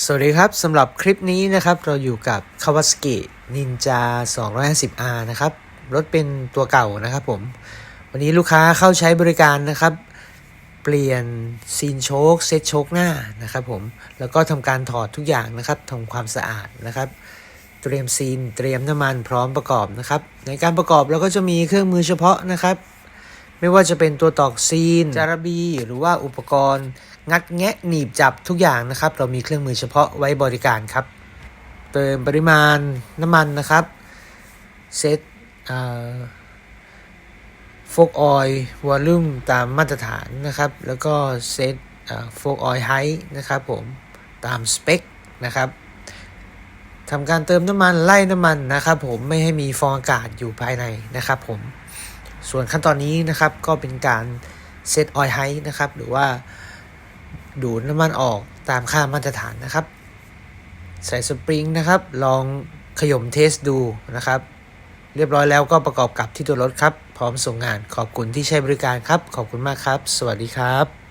สวัสดีครับสำหรับคลิปนี้นะครับเราอยู่กับ Kawasaki Ninja 250R นะครับรถเป็นตัวเก่านะครับผม วันนี้ลูกค้าเข้าใช้บริการนะครับ เปลี่ยนซีนโชคเซตโชคหน้านะครับผมแล้วก็ทำการถอดทุกอย่างนะครับทำความสะอาดนะครับ เตรียมซีนเตรียมน้ำมันพร้อมประกอบนะครับ ในการประกอบเราก็จะมีเครื่องมือเฉพาะนะครับ ไม่ว่าจะเป็นตัวตอกซีน จารบี หรือว่าอุปกรณ์ งัดแงะหนีบจับทุกอย่างนะครับ เรามีเครื่องมือเฉพาะไว้บริการครับ เติมปริมาณน้ำมันนะครับเซตโฟกออยวอลลุ่มตามมาตรฐานนะครับ แล้วก็เซตโฟกออยไฮนะครับผมตามสเปคนะครับทำการเติมน้ำมันไล่น้ำมันนะครับผมไม่ให้มีฟองอากาศอยู่ภายในนะครับผม ส่วนขั้นตอนนี้นะครับก็เป็นการเซตออยไฮนะครับ หรือว่าดูดน้ำมันออกตามค่ามาตรฐานนะครับ ใส่สปริงนะครับ ลองขย่มเทสดูนะครับ เรียบร้อยแล้วก็ประกอบกับที่ตัวรถครับ พร้อมส่งงานขอบคุณที่ใช้บริการครับ ขอบคุณมากครับ สวัสดีครับ